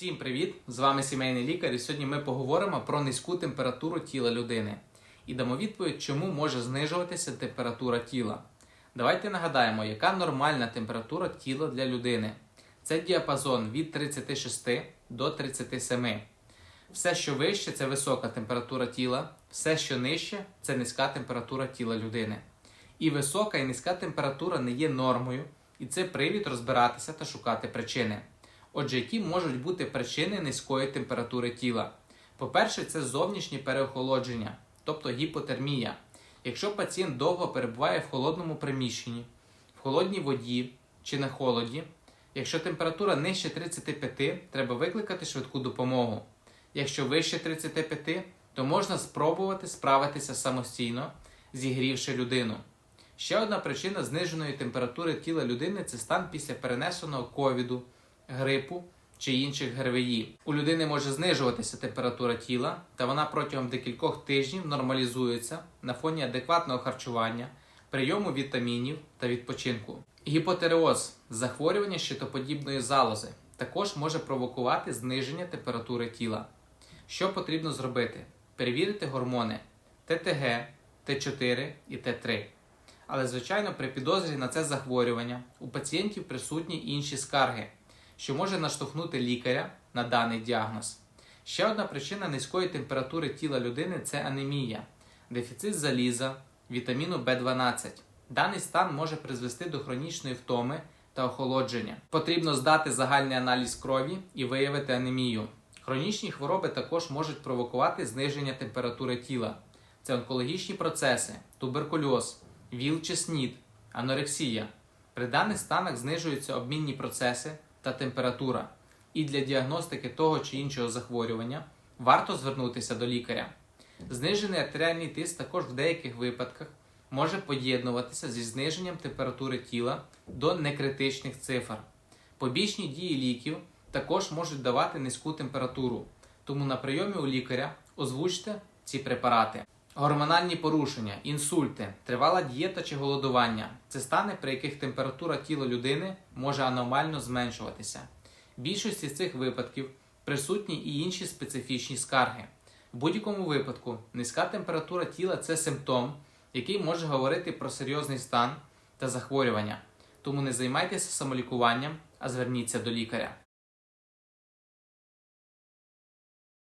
Всім привіт! З вами сімейний лікар. І сьогодні ми поговоримо про низьку температуру тіла людини і дамо відповідь, чому може знижуватися температура тіла. Давайте нагадаємо, яка нормальна температура тіла для людини. Це діапазон від 36 до 37. Все, що вище, це висока температура тіла, все, що нижче, це низька температура тіла людини. І висока і низька температура не є нормою, і це привід розбиратися та шукати причини. Отже, які можуть бути причини низької температури тіла? По-перше, це зовнішнє переохолодження, тобто гіпотермія. Якщо пацієнт довго перебуває в холодному приміщенні, в холодній воді чи на холоді, якщо температура нижче 35, треба викликати швидку допомогу. Якщо вище 35, то можна спробувати справитися самостійно, зігрівши людину. Ще одна причина зниженої температури тіла людини це стан після перенесеного ковіду, грипу чи інших ГРВІ. У людини може знижуватися температура тіла, та вона протягом декількох тижнів нормалізується на фоні адекватного харчування, прийому вітамінів та відпочинку. Гіпотереоз захворювання щитоподібної залози також може провокувати зниження температури тіла. Що потрібно зробити? Перевірити гормони ТТГ, Т4 і Т3. Але, звичайно, при підозрі на це захворювання у пацієнтів присутні інші скарги, що може наштовхнути лікаря на даний діагноз. Ще одна причина низької температури тіла людини це анемія, дефіцит заліза, вітаміну В12. Даний стан може призвести до хронічної втоми та охолодження. Потрібно здати загальний аналіз крові і виявити анемію. Хронічні хвороби також можуть провокувати зниження температури тіла. Це онкологічні процеси, туберкульоз, ВІЛ чи СНІД, анорексія. При даних станах знижуються обмінні процеси та температура. І для діагностики того чи іншого захворювання варто звернутися до лікаря. Знижений артеріальний тиск також в деяких випадках може поєднуватися зі зниженням температури тіла до некритичних цифр. Побічні дії ліків також можуть давати низьку температуру, тому на прийомі у лікаря озвучте ці препарати. Гормональні порушення, інсульти, тривала дієта чи голодування це стани, при яких температура тіла людини може аномально зменшуватися. В більшості з цих випадків присутні і інші специфічні скарги. В будь-якому випадку низька температура тіла це симптом, який може говорити про серйозний стан та захворювання. Тому не займайтеся самолікуванням, а зверніться до лікаря.